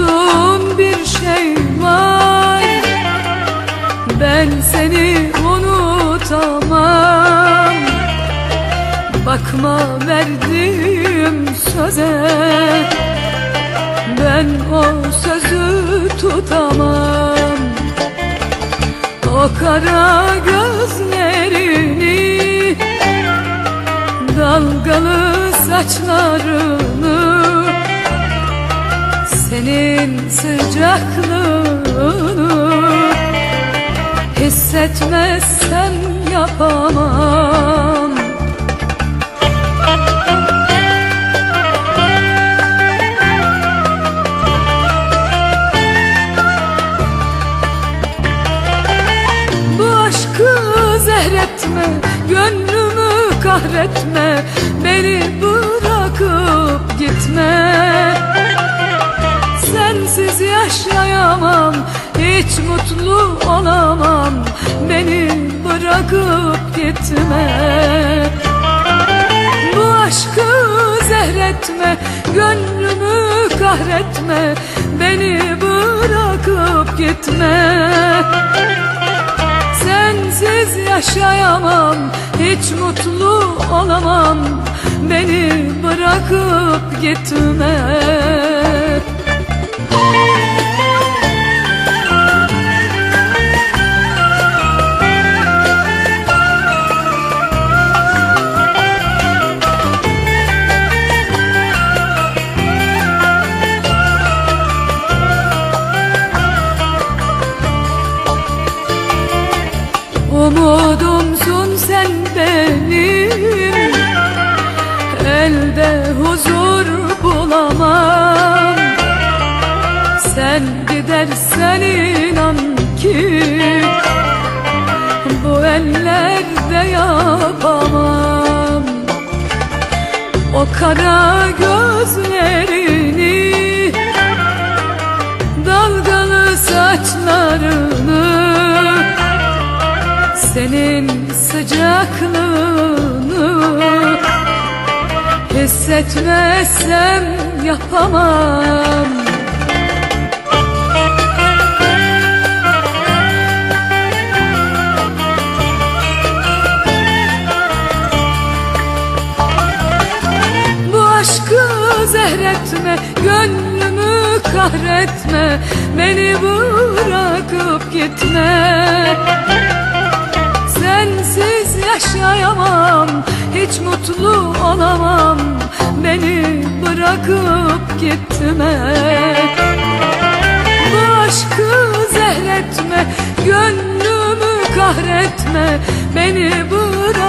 Unuttuğun bir şey var. Ben seni unutamam. Bakma verdiğim söze. Ben o sözü tutamam. O kara gözlerini Dalgalı saçlarını Senin sıcaklığını Hissetmezsem yapamam. Bu aşkı zehretme, gönlümü kahretme Beni bırakıp gitme yaşayamam, hiç mutlu olamam. Beni bırakıp gitme. Bu aşkı zehretme, gönlümü kahretme. Beni bırakıp gitme. Sensiz yaşayamam, hiç mutlu olamam. Beni bırakıp gitme sen benim Elde huzur bulamam. Sen gidersen inan ki Bu ellerde yapamam. O kara gözlerini sıcaklığını Hissetmezsem yapamam. Bu aşkı zehretme Gönlümü kahretme. Beni bırakıp gitme Hiç mutlu olamam. Beni bırakıp gitme. Bu aşkı zehretme Gönlümü kahretme. Beni bırakıp